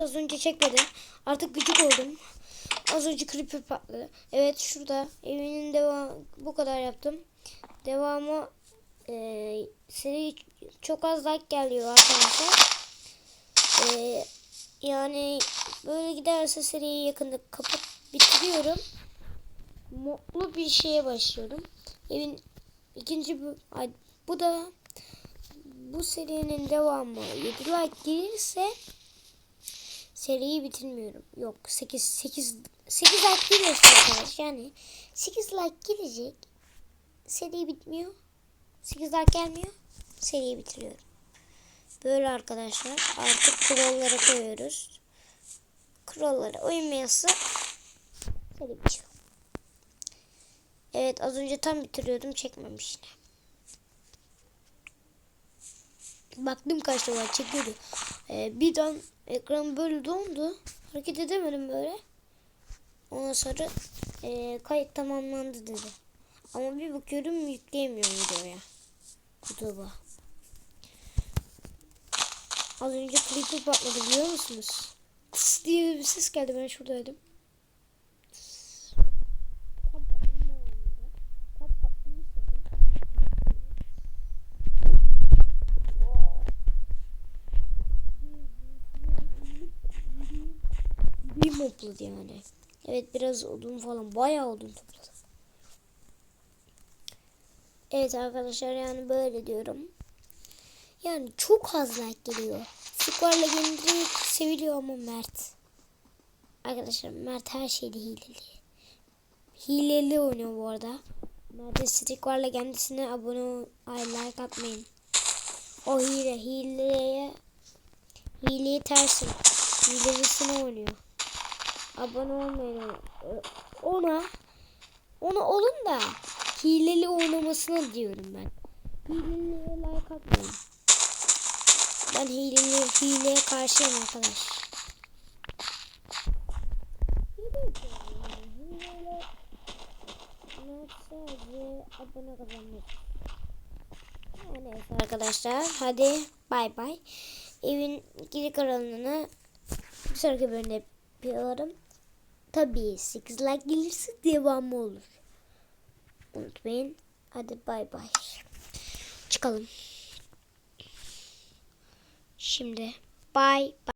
Az önce çekmedim. Artık gıcık oldum. Az önce creeper patladı. Evet şurada evinin devam bu kadar yaptım. Devamı e, seri çok az like geliyor arkadaşlar. E, yani böyle giderse seriyi yakında kapat bitiriyorum. Mutlu bir şeye başlıyorum. Evin ikinci bu, ay, bu da bu serinin devamı 7 like gelirse seriyi bitirmiyorum. Yok 8 8 8 like gelirse arkadaş yani 8 like gelecek. Seri bitmiyor. 8 like gelmiyor. Seriyi bitiriyorum. Böyle arkadaşlar artık kurallara koyuyoruz. Kurallara uymayası seri bitiyor. Evet az önce tam bitiriyordum çekmemiş Baktım kaç var çekiyordu. Ee, birden ekran böyle dondu. Hareket edemedim böyle. Ondan sonra e, kayıt tamamlandı dedi. Ama bir bakıyorum yükleyemiyorum videoya. YouTube'a. Az önce creeper patladı biliyor musunuz? Tıs diye bir ses geldi ben şuradaydım. Tıs. Tam patlama anında. Tam patlamış zaten. Bir topladı yani. Evet biraz odun falan bayağı odun topladı. Evet arkadaşlar yani böyle diyorum. Yani çok az like geliyor. Square Legendary seviliyor ama Mert. Arkadaşlar Mert her şeyde hileli. Hileli oynuyor bu arada. Mert'in Square Legendary'sine abone ay like atmayın. O hile, hileye hileyi tersim. Hilelisine oynuyor. Abone olmayın ona. Ona olun da hileli oynamasına diyorum ben. Hileliye like atmayın. Ben hileli hileye karşıyım arkadaş. Abone kazanmak. Neyse arkadaşlar hadi bay bay. Evin geri kalanını bir sonraki bölümde yapıyorum. Tabii 8 like gelirse devamı olur. Unutmayın. Hadi bay bay. Çıkalım. Şimdi bay bay.